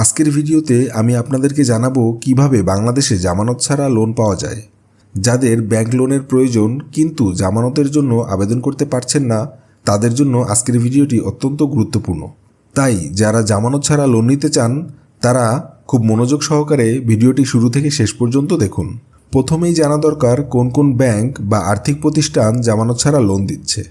আজকের ভিডিওতে আমি আপনাদেরকে জানাব কীভাবে বাংলাদেশে জামানত ছাড়া লোন পাওয়া যায়। যাদের ব্যাংক লোনের প্রয়োজন কিন্তু জামানতের জন্য আবেদন করতে পারছেন না, তাদের জন্য আজকের ভিডিওটি অত্যন্ত গুরুত্বপূর্ণ। তাই যারা জামানত ছাড়া লোন নিতে চান, তারা খুব মনোযোগ সহকারে ভিডিওটি শুরু থেকে শেষ পর্যন্ত দেখুন। প্রথমেই জানা দরকার কোন কোন ব্যাংক বা আর্থিক প্রতিষ্ঠান জামানত ছাড়া লোন দিচ্ছে।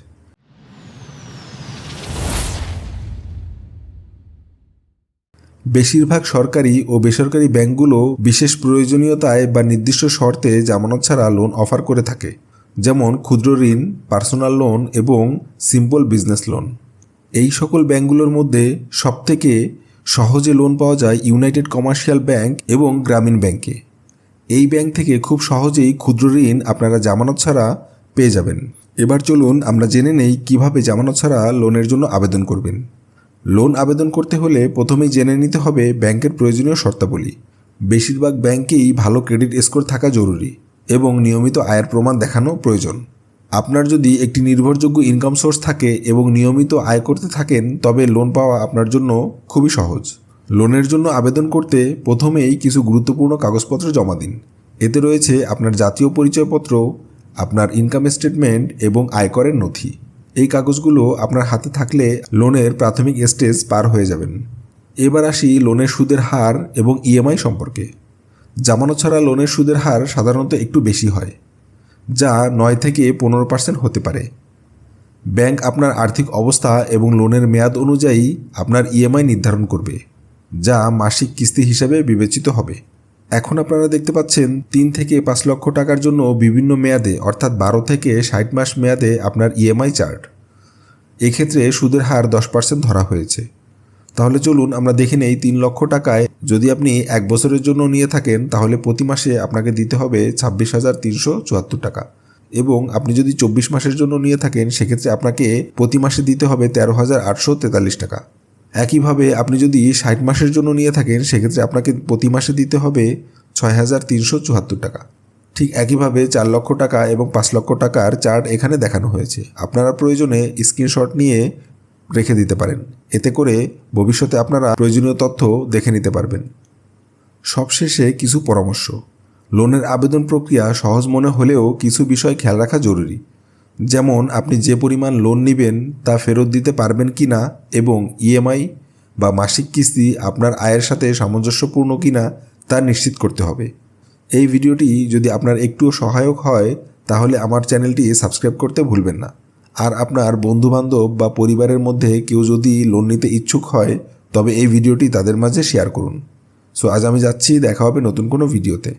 বেশিরভাগ সরকারি ও বেসরকারি ব্যাংকগুলো বিশেষ প্রয়োজনীয়তায় বা নির্দিষ্ট শর্তে জামানত ছাড়া লোন অফার করে থাকে, যেমন ক্ষুদ্র ঋণ পার্সোনাল লোন এবং সিম্পল বিজনেস লোন এই সকল ব্যাংকগুলোর মধ্যে সবথেকে সহজে লোন পাওয়া যায় ইউনাইটেড কমার্শিয়াল ব্যাংক এবং গ্রামীণ ব্যাংকে এই ব্যাংক থেকে খুব সহজেই ক্ষুদ্র ঋণ আপনারা জামানত ছাড়া পেয়ে যাবেন। এবার চলুন আমরা জেনে নেই কীভাবে জামানত ছাড়া লোনের জন্য আবেদন করবেন। লোন আবেদন করতে হলে প্রথমেই জেনে নিতে হবে ব্যাংকের প্রয়োজনীয় শর্তাবলী। বেশিরভাগ ব্যাংকেই ভালো ক্রেডিট স্কোর থাকা জরুরি এবং নিয়মিত আয়ের প্রমাণ দেখানো প্রয়োজন। আপনার যদি একটি নির্ভরযোগ্য ইনকাম সোর্স থাকে এবং নিয়মিত আয় করতে থাকেন, তবে লোন পাওয়া আপনার জন্য খুবই সহজ। লোনের জন্য আবেদন করতে প্রথমেই কিছু গুরুত্বপূর্ণ কাগজপত্র জমা দিন। এতে রয়েছে আপনার জাতীয় পরিচয়পত্র, আপনার ইনকাম স্টেটমেন্ট এবং আয়করের নথি। এই কাগজগুলো আপনার হাতে থাকলে লোনের প্রাথমিক স্টেজ পার হয়ে যাবেন। এবার আসি লোনের সুদের হার এবং ইএমআই সম্পর্কে। জামানত ছাড়া লোনের সুদের হার সাধারণত একটু বেশি হয়, যা নয় থেকে পনেরো পার্সেন্ট হতে পারে। ব্যাংক আপনার আর্থিক অবস্থা এবং লোনের মেয়াদ অনুযায়ী আপনার ইএমআই নির্ধারণ করবে, যা মাসিক কিস্তি হিসাবে বিবেচিত হবে। এখন আপনারা দেখতে পাচ্ছেন তিন থেকে পাঁচ লক্ষ টাকার জন্য বিভিন্ন মেয়াদে, অর্থাৎ বারো থেকে ষাট মাস মেয়াদে আপনার ইএমআই চার্ট এক্ষেত্রে সুদের হার দশ পার্সেন্ট ধরা হয়েছে। তাহলে চলুন আমরা দেখে নেই তিন লক্ষ টাকায় যদি আপনি এক বছরের জন্য নিয়ে থাকেন, তাহলে প্রতি মাসে আপনাকে দিতে হবে ছাব্বিশ হাজার তিনশো চুয়াত্তর টাকা। এবং আপনি যদি চব্বিশ মাসের জন্য নিয়ে থাকেন, সেক্ষেত্রে আপনাকে প্রতি মাসে দিতে হবে তেরো হাজার আটশো তেতাল্লিশ টাকা। একইভাবে আপনি যদি ষাট মাসের জন্য নিয়ে থাকেন, সেক্ষেত্রে আপনাকে প্রতি মাসে দিতে হবে ছয় হাজার তিনশো চুয়াত্তর টাকা। ঠিক একইভাবে চার লক্ষ টাকা এবং পাঁচ লক্ষ টাকার চার্ট এখানে দেখানো হয়েছে। আপনারা প্রয়োজনে স্ক্রিনশট নিয়ে রেখে দিতে পারেন। এতে করে ভবিষ্যতে আপনারা প্রয়োজনীয় তথ্য দেখে নিতে পারবেন। সবশেষে কিছু পরামর্শ। লোনের আবেদন প্রক্রিয়া সহজ মনে হলেও কিছু বিষয় খেয়াল রাখা জরুরি। যেমন আপনি যে পরিমাণ লোন নেবেন তা ফেরত দিতে পারবেন কি না এবং ইএমআই বা মাসিক কিস্তি আপনার আয়ের সাথে সামঞ্জস্যপূর্ণ কি না তা নিশ্চিত করতে হবে। এই ভিডিওটি যদি আপনার একটুও সহায়ক হয়, তাহলে আমার চ্যানেলটি সাবস্ক্রাইব করতে ভুলবেন না। আর আপনার বন্ধুবান্ধব বা পরিবারের মধ্যে কেউ যদি লোন নিতে ইচ্ছুক হয়, তবে এই ভিডিওটি তাদের মাঝে শেয়ার করুন। সো আজ আমি যাচ্ছি, দেখা হবে নতুন কোনো ভিডিওতে।